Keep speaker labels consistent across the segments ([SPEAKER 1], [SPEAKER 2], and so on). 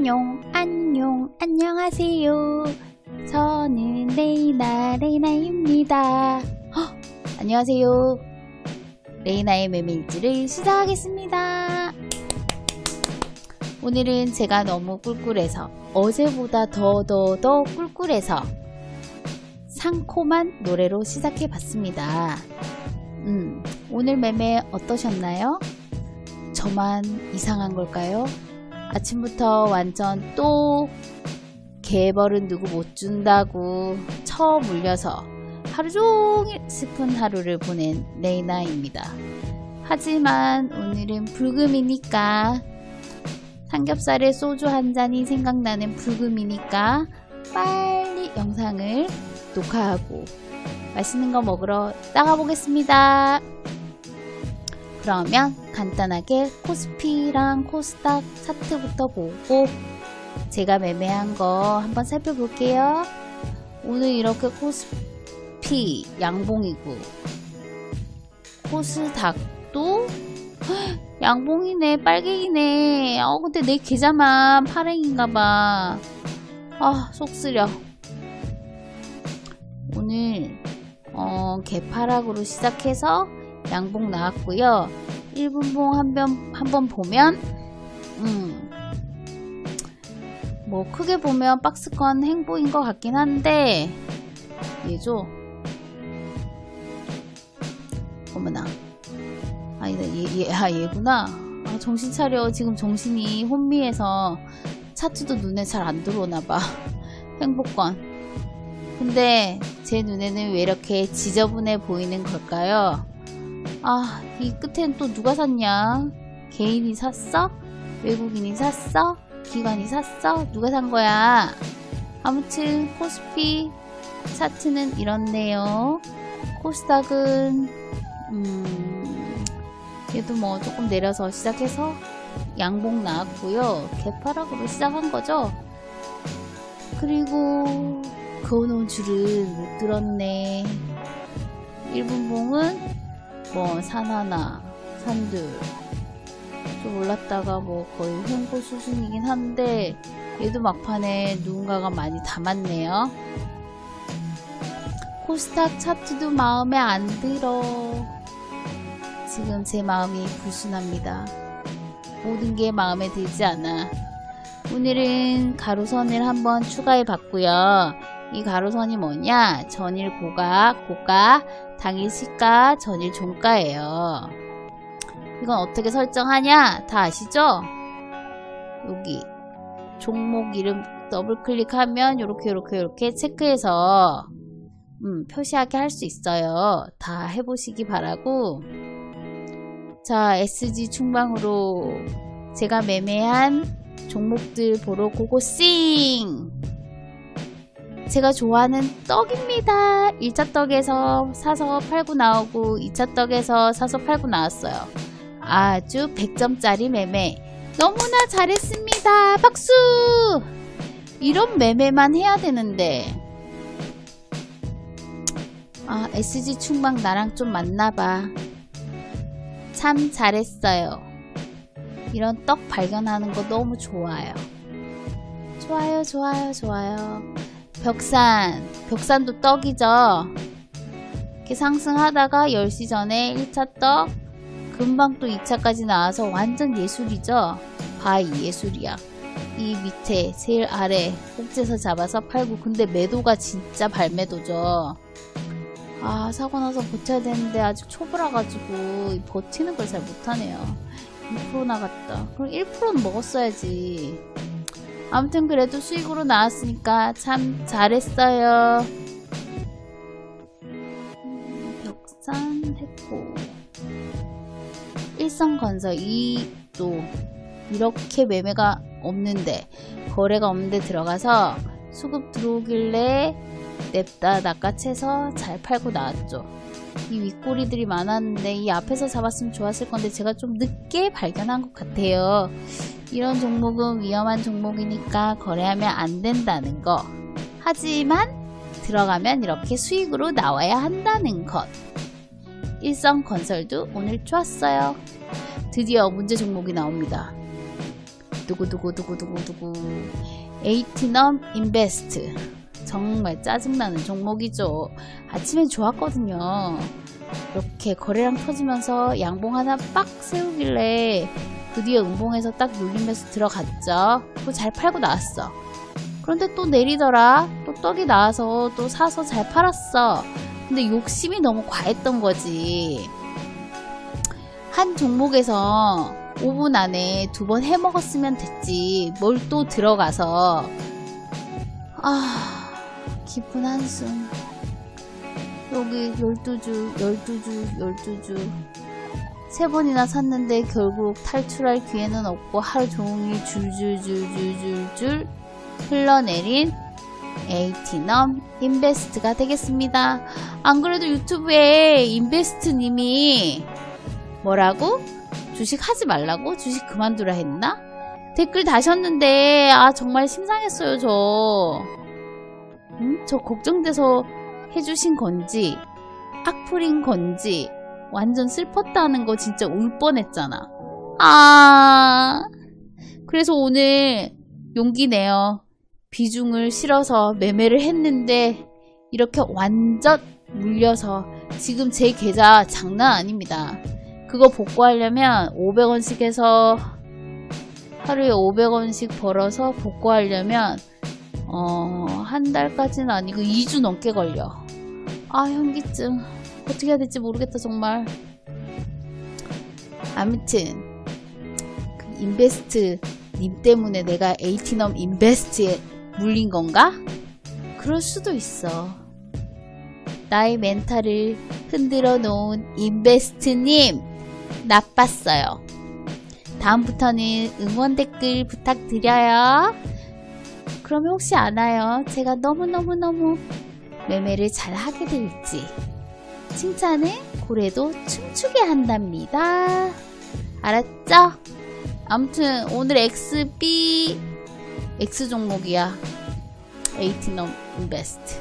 [SPEAKER 1] 안녕, 안녕, 안녕하세요. 저는 레이나, 레이나입니다. 헉, 안녕하세요. 레이나의 매매일지를 시작하겠습니다. 오늘은 제가 너무 꿀꿀해서 어제보다 더 더 더 꿀꿀해서 상콤한 노래로 시작해봤습니다. 음, 오늘 매매 어떠셨나요? 저만 이상한 걸까요? 아침부터 완전 또 개벌은 누구 못 준다고 처 물려서 하루 종일 슬픈 하루를 보낸 레이나입니다. 하지만 오늘은 불금이니까 삼겹살에 소주 한 잔이 생각나는 불금이니까 빨리 영상을 녹화하고 맛있는 거 먹으러 나가보겠습니다. 그러면 간단하게 코스피랑 코스닥 차트부터 보고 제가 매매한 거 한번 살펴볼게요. 오늘 이렇게 코스피 양봉이고 코스닥도 양봉이네 빨갱이네. 어 근데 내 계좌만 파랭인가봐. 아 속쓰려. 오늘 어, 개파락으로 시작해서 양봉 나왔고요. 1분봉 한번 한번 보면 음, 뭐 크게 보면 박스권 행보인 것 같긴 한데 얘죠? 어머나. 아니다 얘, 얘, 아 얘구나. 아, 정신 차려. 지금 정신이 혼미해서 차트도 눈에 잘 안 들어오나봐. 행복권. 근데 제 눈에는 왜 이렇게 지저분해 보이는 걸까요 아 이 끝엔 또 누가 샀냐 개인이 샀어? 외국인이 샀어? 기관이 샀어? 누가 산 거야 아무튼 코스피 차트는 이렇네요 코스닥은 음 얘도 뭐 조금 내려서 시작해서 양봉 나왔고요. 개파락으로 시작한 거죠. 그리고 그어놓은 줄은 못 들었네. 1분봉은 뭐 산 하나, 산들 좀 올랐다가 뭐 거의 횡보 수준이긴 한데 얘도 막판에 누군가가 많이 담았네요. 코스닥 차트도 마음에 안 들어. 지금 제 마음이 불순합니다. 모든 게 마음에 들지 않아. 오늘은 가로선을 한번 추가해 봤고요. 이 가로선이 뭐냐? 전일 고가, 고가, 당일 시가, 전일 종가예요. 이건 어떻게 설정하냐? 다 아시죠? 여기 종목 이름 더블 클릭하면 이렇게 이렇게 이렇게 체크해서 음, 표시하게 할 수 있어요. 다 해보시기 바라고 자 SG 충방으로 제가 매매한 종목들 보러 고고싱 제가 좋아하는 떡입니다. 1차 떡에서 사서 팔고 나오고 2차 떡에서 사서 팔고 나왔어요. 아주 100점짜리 매매. 너무나 잘했습니다. 박수! 이런 매매만 해야 되는데. 아 SG 충방 나랑 좀 맞나봐. 참 잘했어요. 이런 떡 발견하는 거 너무 좋아요. 좋아요, 좋아요, 좋아요. 벽산, 벽산도 떡이죠. 이렇게 상승하다가 10시 전에 1차 떡, 금방 또 2차까지 나와서 완전 예술이죠. 바이 예술이야. 이 밑에 제일 아래 꼭지에서 잡아서 팔고 근데 매도가 진짜 발매도죠. 아 사고 나서 버텨야 되는데 아직 초보라 가지고 버티는 걸 잘 못하네요 2% 나갔다 그럼 1%는 먹었어야지 아무튼 그래도 수익으로 나왔으니까 참 잘했어요 음, 벽산 했고 일성건설 이또 이렇게 매매가 없는데 거래가 없는데 들어가서 수급 들어오길래 냅다 낚아채서 잘 팔고 나왔죠. 이 윗꼬리들이 많았는데 이 앞에서 잡았으면 좋았을 건데 제가 좀 늦게 발견한 것 같아요. 이런 종목은 위험한 종목이니까 거래하면 안 된다는 거. 하지만 들어가면 이렇게 수익으로 나와야 한다는 것. 일성 건설도 오늘 좋았어요. 드디어 문제 종목이 나옵니다. 두구두구두구두구두구 에이티넘 인베스트 정말 짜증나는 종목이죠 아침엔 좋았거든요 이렇게 거래량 터지면서 양봉 하나 빡 세우길래 드디어 음봉에서 딱 눌리면서 들어갔죠 그거 잘 팔고 나왔어 그런데 또 내리더라 또 떡이 나와서 또 사서 잘 팔았어 근데 욕심이 너무 과했던 거지 한 종목에서 5분 안에 두 번 해 먹었으면 됐지. 뭘 또 들어가서. 아, 깊은 한숨. 여기 12주, 12주, 12주. 세 번이나 샀는데 결국 탈출할 기회는 없고 하루 종일 줄줄줄줄줄줄 흘러내린 에이티넘 인베스트가 되겠습니다. 안 그래도 유튜브에 인베스트님이 뭐라고? 주식 하지 말라고? 주식 그만두라 했나? 댓글 다셨는데 아 정말 심상했어요 저. 음? 저 걱정돼서 해주신 건지 악플인 건지 완전 슬펐다는 거 진짜 울 뻔했잖아. 아 그래서 오늘 용기 내어 비중을 실어서 매매를 했는데 이렇게 완전 물려서 지금 제 계좌 장난 아닙니다. 그거 복구하려면 500원씩 해서 하루에 500원씩 벌어서 복구하려면 어, 한 달까지는 아니고 2주 넘게 걸려. 아, 현기증. 어떻게 해야 될지 모르겠다, 정말. 아무튼, 그 인베스트 님 때문에 내가 에이티넘 인베스트에 물린 건가? 그럴 수도 있어. 나의 멘탈을 흔들어 놓은 인베스트님, 나빴어요. 다음부터는 응원 댓글 부탁드려요. 그러면 혹시 아나요? 제가 너무너무너무 매매를 잘 하게 될지. 칭찬은 고래도 춤추게 한답니다. 알았죠? 아무튼 오늘 XB X 종목이야. 에이티넘 인베스트.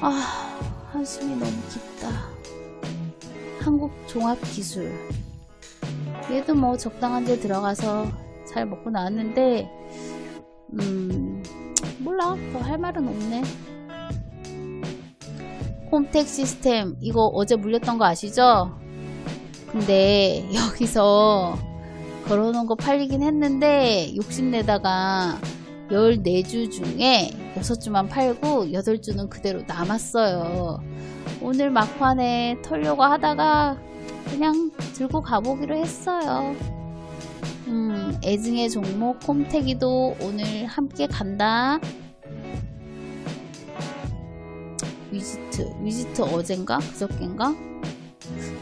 [SPEAKER 1] 아, 한숨이 너무 깊다. 한국 종합 기술 얘도 뭐 적당한 데 들어가서 잘 먹고 나왔는데 음 몰라 더 할 말은 없네 홈택 시스템 이거 어제 물렸던 거 아시죠? 근데 여기서 걸어놓은 거 팔리긴 했는데 욕심내다가 14주 중에 6주만 팔고 8주는 그대로 남았어요 오늘 막판에 털려고 하다가 그냥 들고 가보기로 했어요. 음, 애증의 종목 콤태기도 오늘 함께 간다. 위지트, 위지트 어젠가? 그저께인가?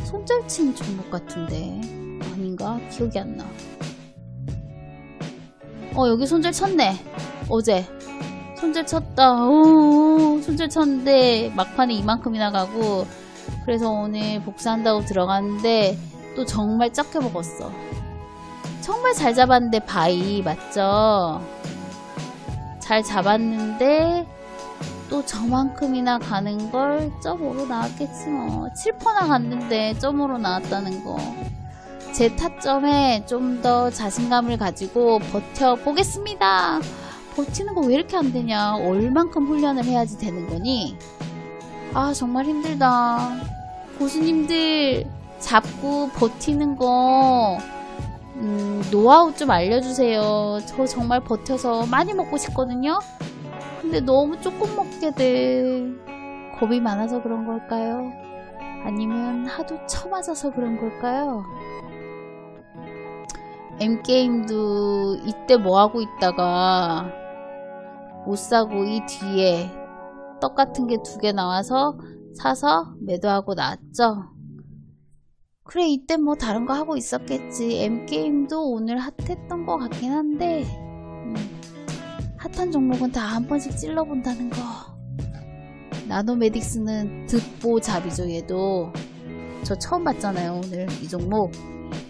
[SPEAKER 1] 손절친 종목 같은데 아닌가? 기억이 안 나. 어 여기 손절 쳤네 어제 손절 쳤다. 오, 손절 쳤는데 막판에 이만큼이나 가고 그래서 오늘 복사한다고 들어갔는데 또 정말 작게 먹었어. 정말 잘 잡았는데 바이 맞죠? 잘 잡았는데 또 저만큼이나 가는 걸 점으로 나왔겠지 뭐 7%나 갔는데 점으로 나왔다는 거 제 타점에 좀 더 자신감을 가지고 버텨보겠습니다 버티는 거 왜 이렇게 안 되냐? 얼만큼 훈련을 해야지 되는 거니? 아, 정말 힘들다. 고수님들, 잡고 버티는 거, 음, 노하우 좀 알려주세요. 저 정말 버텨서 많이 먹고 싶거든요? 근데 너무 조금 먹게 돼. 겁이 많아서 그런 걸까요? 아니면 하도 처맞아서 그런 걸까요? M게임도 이때 뭐하고 있다가 못 사고 이 뒤에 떡 같은 게 두 개 나와서 사서 매도하고 나왔죠. 그래 이때 뭐 다른 거 하고 있었겠지. M게임도 오늘 핫했던 것 같긴 한데 음, 핫한 종목은 다 한 번씩 찔러본다는 거. 나노메딕스는 득보잡이죠 얘도. 저 처음 봤잖아요 오늘 이 종목.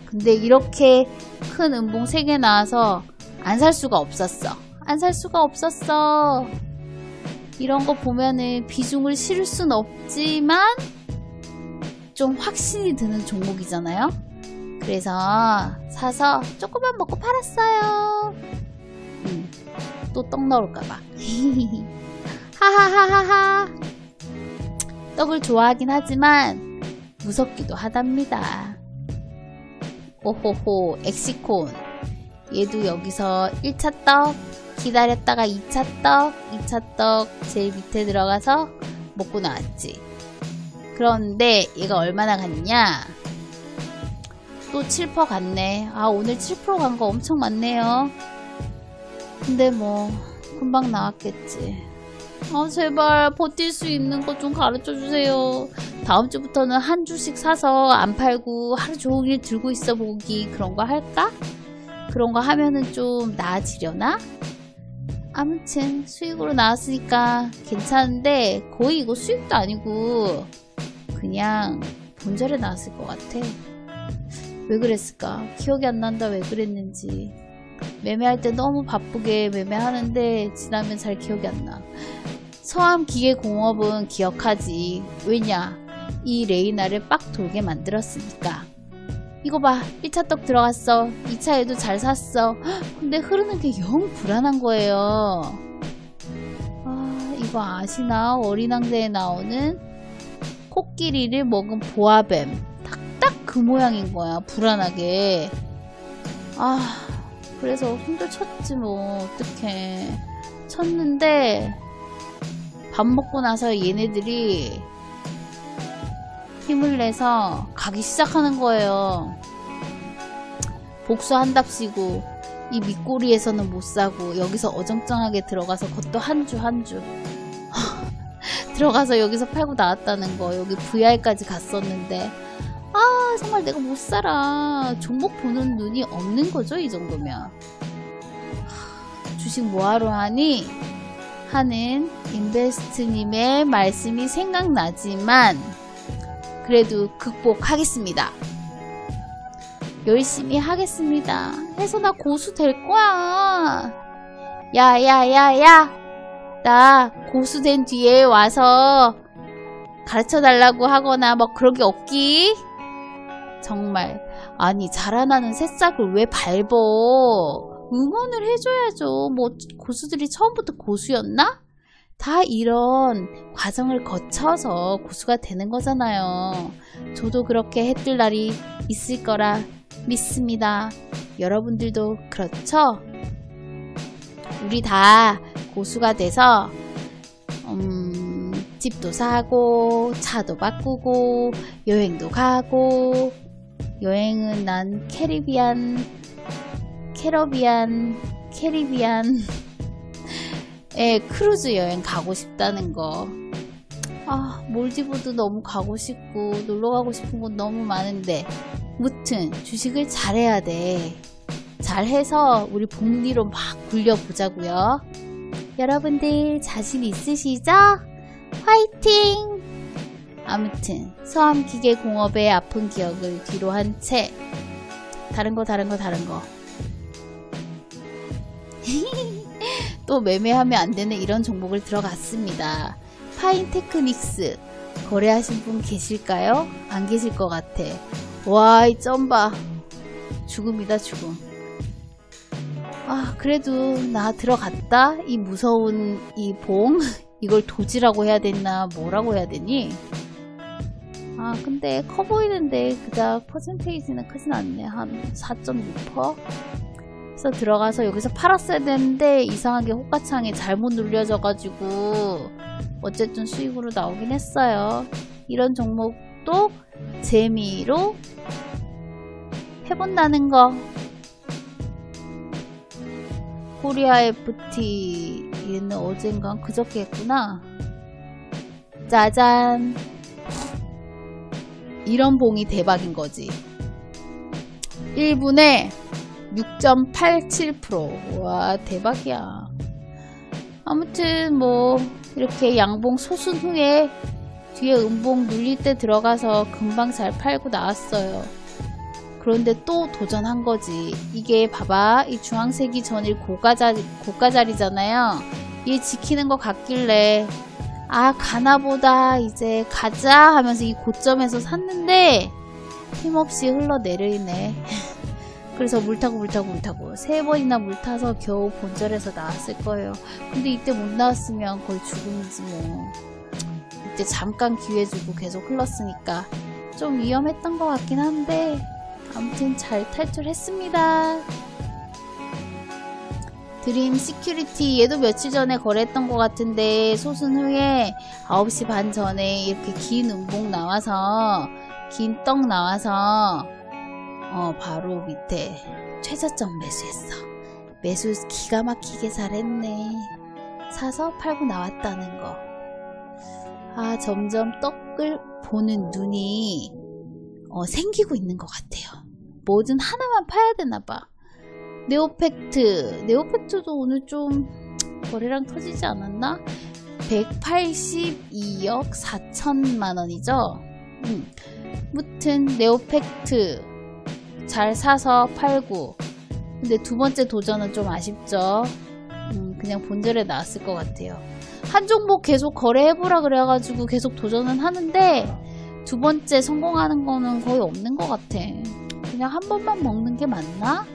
[SPEAKER 1] 근데 이렇게 큰 음봉 3개 나와서 안 살 수가 없었어. 안 살 수가 없었어. 이런 거 보면은 비중을 실을 순 없지만 좀 확신이 드는 종목이잖아요. 그래서 사서 조금만 먹고 팔았어요. 음, 또 떡 나올까봐. 하하하하하. 떡을 좋아하긴 하지만 무섭기도 하답니다. 오호호, 엑시콘. 얘도 여기서 1차 떡, 기다렸다가 2차 떡, 2차 떡 제일 밑에 들어가서 먹고 나왔지. 그런데 얘가 얼마나 갔냐? 또 7% 갔네. 아, 오늘 7%간 거 엄청 많네요. 근데 뭐, 금방 나왔겠지. 아, 제발 버틸 수 있는 거좀 가르쳐 주세요. 다음 주부터는 한 주씩 사서 안 팔고 하루 종일 들고 있어 보기 그런 거 할까? 그런 거 하면은 좀 나아지려나? 아무튼 수익으로 나왔으니까 괜찮은데 거의 이거 수익도 아니고 그냥 본절에 나왔을 것 같아. 왜 그랬을까? 기억이 안 난다 왜 그랬는지. 매매할 때 너무 바쁘게 매매하는데 지나면 잘 기억이 안 나. 서암기계공업은 기억하지. 왜냐? 이 레이나를 빡 돌게 만들었으니까. 이거 봐. 1차 떡 들어갔어. 2차에도 잘 샀어. 근데 흐르는 게 영 불안한 거예요. 아, 이거 아시나? 어린 왕자에 나오는 코끼리를 먹은 보아뱀. 딱딱 그 모양인 거야. 불안하게. 아, 그래서 힘들 쳤지 뭐. 어떡해. 쳤는데 밥 먹고 나서 얘네들이 힘을 내서 가기 시작하는 거예요. 복수한답시고 이 밑꼬리에서는 못 사고 여기서 어정쩡하게 들어가서 그것도 한 주 한 주. 들어가서 여기서 팔고 나왔다는 거. 여기 VR까지 갔었는데 아 정말 내가 못 살아. 종목 보는 눈이 없는 거죠 이 정도면. 주식 뭐하러 하니? 하는 인베스트님의 말씀이 생각나지만 그래도 극복하겠습니다. 열심히 하겠습니다. 해서 나 고수 될 거야. 야, 야, 야, 야. 나 고수 된 뒤에 와서 가르쳐 달라고 하거나 뭐 그런 게 없기? 정말. 아니, 자라나는 새싹을 왜 밟어? 응원을 해줘야죠. 뭐 고수들이 처음부터 고수였나? 다 이런 과정을 거쳐서 고수가 되는 거잖아요. 저도 그렇게 해뜰 날이 있을 거라 믿습니다. 여러분들도 그렇죠? 우리 다 고수가 돼서 음, 집도 사고 차도 바꾸고 여행도 가고 여행은 난 캐리비안 캐러비안, 캐리비안 에 크루즈 여행 가고 싶다는 거. 아, 몰디브도 너무 가고 싶고 놀러 가고 싶은 곳 너무 많은데 무튼 주식을 잘해야 돼. 잘해서 우리 복리로 막 굴려보자고요. 여러분들 자신 있으시죠? 화이팅! 아무튼 서암기계공업의 아픈 기억을 뒤로 한 채 다른 거 다른 거 다른 거 또 매매하면 안 되는 이런 종목을 들어갔습니다. 파인테크닉스 거래하신 분 계실까요? 안 계실 것 같아. 와, 이 점바. 죽음이다, 죽음. 아, 그래도 나 들어갔다? 이 무서운 이 봉? 이걸 도지라고 해야 되나? 뭐라고 해야 되니? 아, 근데 커 보이는데 그닥 퍼센테이지는 크진 않네. 한 4.6%? 그래서 들어가서 여기서 팔았어야 되는데 이상하게 호가창이 잘못 눌려져가지고 어쨌든 수익으로 나오긴 했어요. 이런 종목도 재미로 해본다는 거. 코리아 FT 얘는 어젠가 그저께 했구나. 짜잔. 이런 봉이 대박인 거지. 1분에 6.87%와 대박이야. 아무튼 뭐 이렇게 양봉 소순 후에 뒤에 음봉 눌릴 때 들어가서 금방 잘 팔고 나왔어요. 그런데 또 도전한 거지. 이게 봐봐. 이 주황색이 전일 고가자리, 고가자리잖아요. 얘 지키는 거 같길래 아 가나보다 이제 가자 하면서 이 고점에서 샀는데 힘없이 흘러내리네. 그래서 물 타고 물 타고 물 타고 세 번이나 물 타서 겨우 본절에서 나왔을 거예요. 근데 이때 못 나왔으면 거의 죽음이지 뭐. 이때 잠깐 기회 주고 계속 흘렀으니까 좀 위험했던 것 같긴 한데 아무튼 잘 탈출했습니다. 드림 시큐리티 얘도 며칠 전에 거래했던 것 같은데 소순 후에 9시 반 전에 이렇게 긴 음봉 나와서 긴 떡 나와서 어 바로 밑에 최저점 매수했어. 매수 기가 막히게 잘했네. 사서 팔고 나왔다는 거. 아 점점 떡을 보는 눈이 어, 생기고 있는 것 같아요. 뭐든 하나만 파야 되나 봐 네오팩트 네오팩트도 오늘 좀 거래량 터지지 않았나? 182억 4천만 원이죠 음. 무튼 네오팩트 잘 사서 팔고 근데 두 번째 도전은 좀 아쉽죠 음, 그냥 본절에 나왔을 것 같아요 한 종목 계속 거래해보라 그래가지고 계속 도전은 하는데 두 번째 성공하는 거는 거의 없는 것 같아 그냥 한 번만 먹는 게 맞나?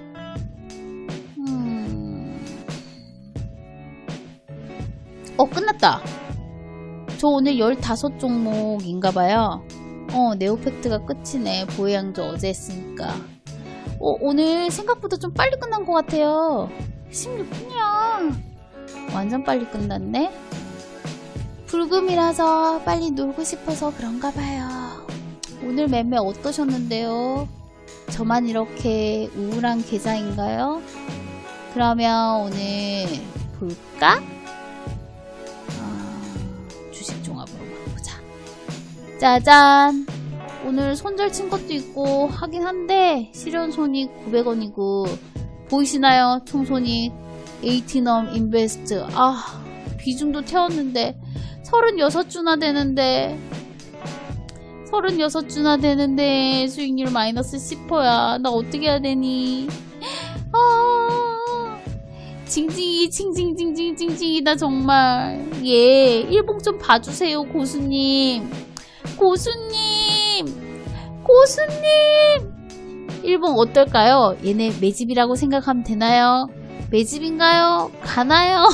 [SPEAKER 1] 어 끝났다. 저 오늘 15종목인가봐요. 어 네오팩트가 끝이네. 보혜양조 어제 했으니까. 어, 오늘 생각보다 좀 빨리 끝난 것 같아요. 16분이야. 완전 빨리 끝났네. 불금이라서 빨리 놀고 싶어서 그런가 봐요. 오늘 매매 어떠셨는데요? 저만 이렇게 우울한 계좌인가요? 그러면 오늘 볼까? 짜잔. 오늘 손절 친 것도 있고 하긴 한데 실현 손익 900원이고 보이시나요? 총 손익 에이티넘 인베스트. 아 비중도 태웠는데 36주나 되는데 36주나 되는데 수익률 마이너스 10%야. 나 어떻게 해야 되니? 아 징징이 징징징징징징이다 정말. 예 일봉 좀 봐주세요 고수님 고수님 고수님 일봉 어떨까요? 얘네 매집이라고 생각하면 되나요? 매집인가요? 가나요?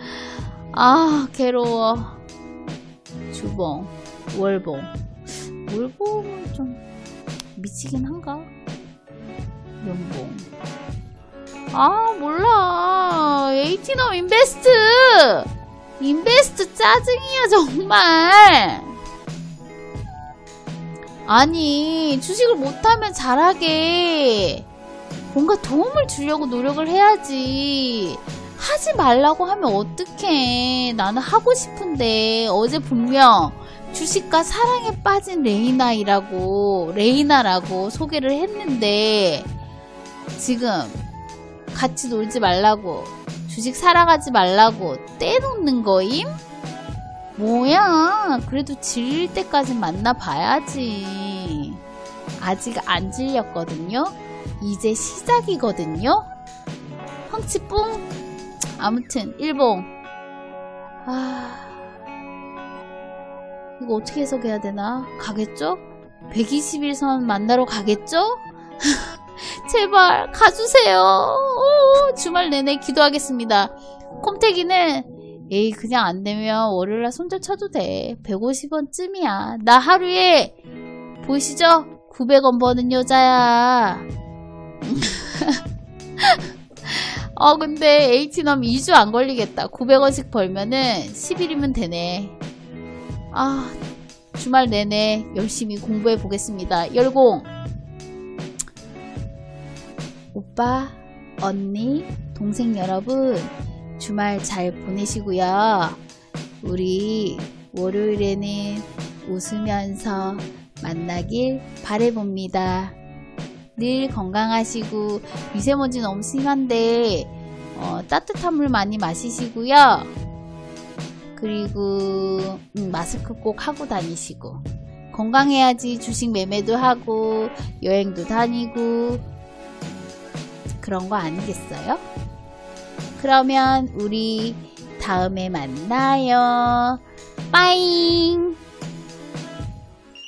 [SPEAKER 1] 아 괴로워 주봉 월봉 월봉은 좀 미치긴 한가? 연봉 아 몰라 에이티넘 인베스트 인베스트 짜증이야 정말 아니 주식을 못하면 잘하게. 뭔가 도움을 주려고 노력을 해야지. 하지 말라고 하면 어떡해. 나는 하고 싶은데. 어제 분명 주식과 사랑에 빠진 레이나이라고 레이나라고 소개를 했는데 지금 같이 놀지 말라고 주식 사랑하지 말라고 떼놓는 거임? 뭐야? 그래도 질릴 때까지 만나봐야지. 아직 안 질렸거든요? 이제 시작이거든요? 펑치뿡? 아무튼 일봉. 아 이거 어떻게 해석해야 되나? 가겠죠? 121선 만나러 가겠죠? 제발 가주세요. 오, 주말 내내 기도하겠습니다. 콤태기는 에이 그냥 안 되면 월요일날 손절 쳐도 돼. 150원쯤이야. 나 하루에 보이시죠? 900원 버는 여자야. 어 근데 H넘 2주 안 걸리겠다. 900원씩 벌면은 10일이면 되네. 아 주말 내내 열심히 공부해 보겠습니다. 열공. 오빠 언니 동생 여러분 주말 잘 보내시고요. 우리 월요일에는 웃으면서 만나길 바래봅니다. 늘 건강하시고 미세먼지 너무 심한데 어, 따뜻한 물 많이 마시시고요. 그리고 음, 마스크 꼭 하고 다니시고 건강해야지 주식 매매도 하고 여행도 다니고 그런 거 아니겠어요? 그러면 우리 다음에 만나요. 빠잉!